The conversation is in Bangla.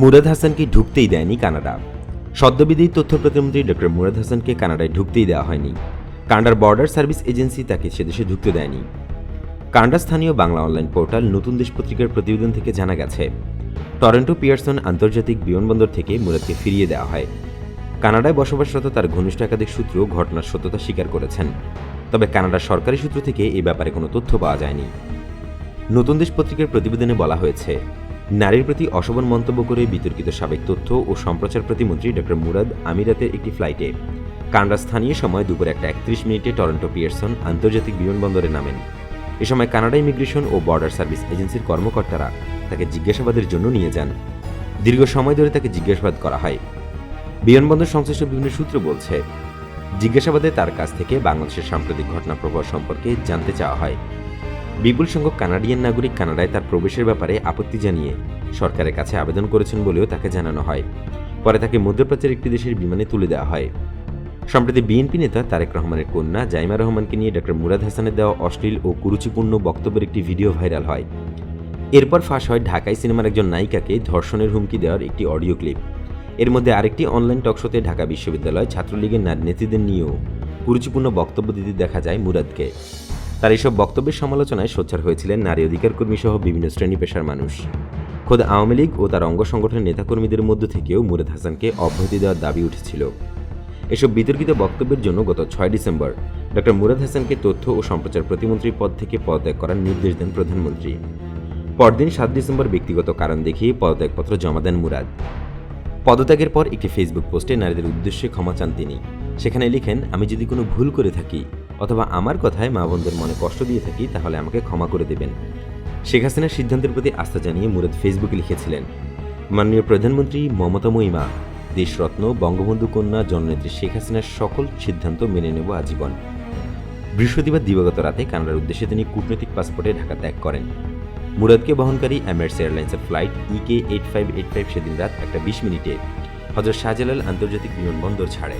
মুরাদ হাসানকে ঢুকতেই দেয়নি কানাডা। সদ্যবিধি তথ্য প্রতিমন্ত্রী ডক্টর মুরাদ হাসানকে কানাডায় ঢুকতেই দেওয়া হয়নি। কানাডার বর্ডার সার্ভিস এজেন্সি তাকে সেদেশে ঢুকতে দেয়নি। কানাডা স্থানীয় বাংলা অনলাইন পোর্টাল নতুন দেশ পত্রিকার প্রতিবেদন থেকে জানা গেছে, টরন্টো পিয়ারসন আন্তর্জাতিক বিমানবন্দর থেকে মুরাদকে ফিরিয়ে দেওয়া হয়। কানাডায় বসবাসরত তার ঘনিষ্ঠ একাধিক সূত্র ঘটনার সত্যতা স্বীকার করেছেন। তবে কানাডার সরকারি সূত্র থেকে এ ব্যাপারে কোনো তথ্য পাওয়া যায়নি। নতুন দেশ পত্রিকার প্রতিবেদনে বলা হয়েছে, নারীর প্রতি অশোভন মন্তব্য করে বিতর্কিত সাবেক তথ্য ও সম্প্রচার প্রতিমন্ত্রী ডক্টর মুরাদ আমিরাতের একটি ফ্লাইটে। কানাডার স্থানীয় সময় দুপুর একটা একত্রিশ মিনিটে টরন্টো পিয়ারসন আন্তর্জাতিক বিমানবন্দরে নামেন। এ সময় কানাডা ইমিগ্রেশন ও বর্ডার সার্ভিস এজেন্সির কর্মকর্তারা তাকে জিজ্ঞাসাবাদের জন্য নিয়ে যান। দীর্ঘ সময় ধরে তাকে জিজ্ঞাসাবাদ করা হয়। বিমানবন্দর সংশ্লিষ্ট বিভিন্ন সূত্র বলছে, জিজ্ঞাসাবাদে তার কাছ থেকে বাংলাদেশের সাম্প্রতিক ঘটনা প্রবাহ সম্পর্কে জানতে চাওয়া হয়। বিপুল সংখ্যক কানাডিয়ান নাগরিক কানাডায় তার প্রবেশের ব্যাপারে আপত্তি জানিয়ে সরকারের কাছে আবেদন করেছেন বলেও তাকে জানানো হয়। পরে তাকে মধ্যপ্রাচ্যের একটি দেশের বিমানে তুলে দেওয়া হয়। সম্প্রতি বিএনপি নেতা তারেক রহমানের কন্যা জাইমা রহমানকে নিয়ে ডক্টর মুরাদ হাসানের দেওয়া অশ্লীল ও কুরুচিপূর্ণ বক্তব্যের একটি ভিডিও ভাইরাল হয়। এরপর ফাঁস হয় ঢাকায় সিনেমার একজন নায়িকাকে ধর্ষণের হুমকি দেওয়ার একটি অডিও ক্লিপ। এর মধ্যে আরেকটি অনলাইন টকশোতে ঢাকা বিশ্ববিদ্যালয় ছাত্রলীগের নেত্রীদের নিয়েও কুরুচিপূর্ণ বক্তব্য দিতে দেখা যায় মুরাদকে। তার এসব বক্তব্যের সমালোচনায় সোচ্চার হয়েছিলেন নারী অধিকার কর্মী সহ বিভিন্ন শ্রেণি পেশার মানুষ। খোদ আওয়ামী লীগ ও তার অঙ্গ সংগঠনের নেতাকর্মীদের মধ্য থেকেও মুরাদ হাসানকে অব্যাহতি দেওয়ার দাবি উঠেছিল। এসব বিতর্কিত বক্তব্যের জন্য গত ছয় ডিসেম্বর ডক্টর মুরাদ হাসানকে তথ্য ও সম্প্রচার প্রতিমন্ত্রী পদ থেকে পদত্যাগ করার নির্দেশ দেন প্রধানমন্ত্রী। পরদিন সাত ডিসেম্বর ব্যক্তিগত কারণ দেখিয়ে পদত্যাগপত্র জমা দেন মুরাদ। পদত্যাগের পর একটি ফেসবুক পোস্টে নারীদের উদ্দেশ্যে ক্ষমা চান তিনি। সেখানে লিখেন, আমি যদি কোনো ভুল করে থাকি অথবা আমার কথায় মা বোনদের মনে কষ্ট দিয়ে থাকি, তাহলে আমাকে ক্ষমা করে দেবেন। শেখ হাসিনার সিদ্ধান্তের প্রতি আস্থা জানিয়ে মুরাদ ফেসবুকে লিখেছিলেন, মাননীয় প্রধানমন্ত্রী মমতা মহিমা, দেশরত্ন, বঙ্গবন্ধু কন্যা, জননেত্রী শেখ হাসিনার সকল সিদ্ধান্ত মেনে নেব আজীবন। বৃহস্পতিবার দিবাগত রাতে কানাডার উদ্দেশ্যে তিনি কূটনৈতিক পাসপোর্টে ঢাকা ত্যাগ করেন। মুরাদকে বহনকারী এমিরেটস এয়ারলাইন্সের flight EK eight five eight five সেদিন রাত একটা বিশ মিনিটে হজরত শাহজালাল আন্তর্জাতিক বিমানবন্দর ছাড়ে।